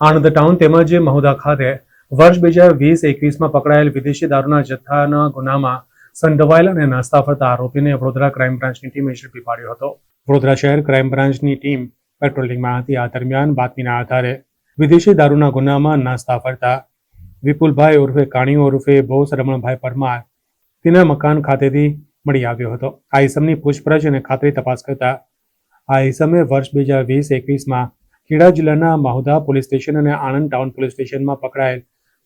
Anand town તેમજ મહુદા ખાતે વર્ષ બે હજાર વીસ એકવીસમાં પકડાયેલ વિદેશી દારૂના જથ્થાના ગુનામાં સંડવાયેલ અને નાસ્તા ફરતા આરોપીને વડોદરા ક્રાઇમ બ્રાન્ચની ટીમે ઝડપી પાડ્યો હતો. વડોદરા શહેર ક્રાઇમ બ્રાન્ચની ટીમ પેટ્રોલિંગમાં હતી. આ દરમિયાન બાતમીના આધારે વિદેશી દારૂના ગુનામાં નાસ્તા ફરતા વિપુલભાઈ ઉર્ફે, કાણીઓ ઉર્ફે, બોસ રમણભાઈ પરમાર તેના મકાન ખાતેથી મળી આવ્યો હતો. આ ઈસમની પૂછપરછ અને ખાતરી તપાસ કરતા આ ઈસમે વર્ષ બે હજાર વીસ એકવીસમાં ખેડા જિલ્લાના માહુદા પોલીસ સ્ટેશન અને આણંદ ટાઉન પોલીસ સ્ટેશનમાં પકડાયેલ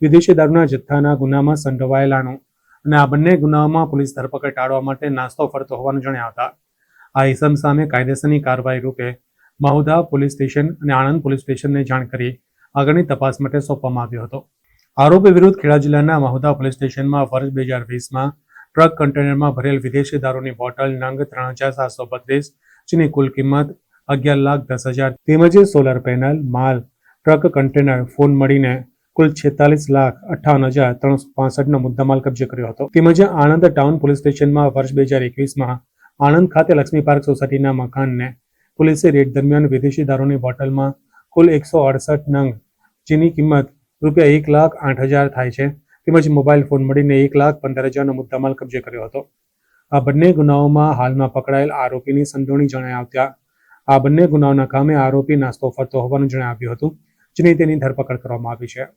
વિદેશી દારૂના જથ્થાના ગુનામાં સંડોવાયેલાનું અને આ બંને ગુનાઓમાં પોલીસ ધરપકડ ટાળવા માટે નાસ્તો ફરતો હોવાનું જણાવતા આ ઇસમ સામે કાયદેસરની કાર્યવાહી રૂપે માહુદા પોલીસ સ્ટેશન અને આણંદ પોલીસ સ્ટેશનને જાણ કરી આગળની તપાસ માટે સોંપવામાં આવ્યો હતો. આરોપી વિરુદ્ધ ખેડા જિલ્લાના માહુદા પોલીસ સ્ટેશનમાં વર્ષ બે હજાર વીસમાં ટ્રક કન્ટેનરમાં ભરેલ વિદેશી દારૂની બોટલ નંગ ત્રણ હજાર સાતસો બત્રીસ, જેની કુલ કિંમત અગિયાર લાખ દસ હજાર તેમજ સોલર પેનલ માલ ટ્રક કન્ટેનર ફોન મળીને કુલ છેતાલીસ લાખ અઠાવન હજાર ત્રણસો પાસઠનો મુદ્દામાલ કબજે કર્યો હતો. તેમજ આણંદ ટાઉન પોલીસ સ્ટેશનમાં વર્ષ બે હજાર એકવીસમાં આણંદ ખાતે લક્ષ્મી પાર્ક સોસાયટીના મકાનને પોલીસે રેડ દરમિયાન વિદેશી દારૂની બોટલમાં કુલ એકસો અડસઠ નંગ જેની કિંમત રૂપિયા એક લાખ આઠ હજાર થાય છે. તેમજ મોબાઈલ ફોન મળીને એક લાખ પંદર હજારનો મુદ્દામાલ કબજે કર્યો હતો. આ બંને ગુનાઓમાં હાલમાં પકડાયેલ આરોપીની સંડોવણી જણાઈ આ બંને ગુનાઓના કામે આરોપી નાસ્તો ફરતો હોવાનું જણાવ્યું હતું, જેની તેની ધરપકડ કરવામાં આવી છે.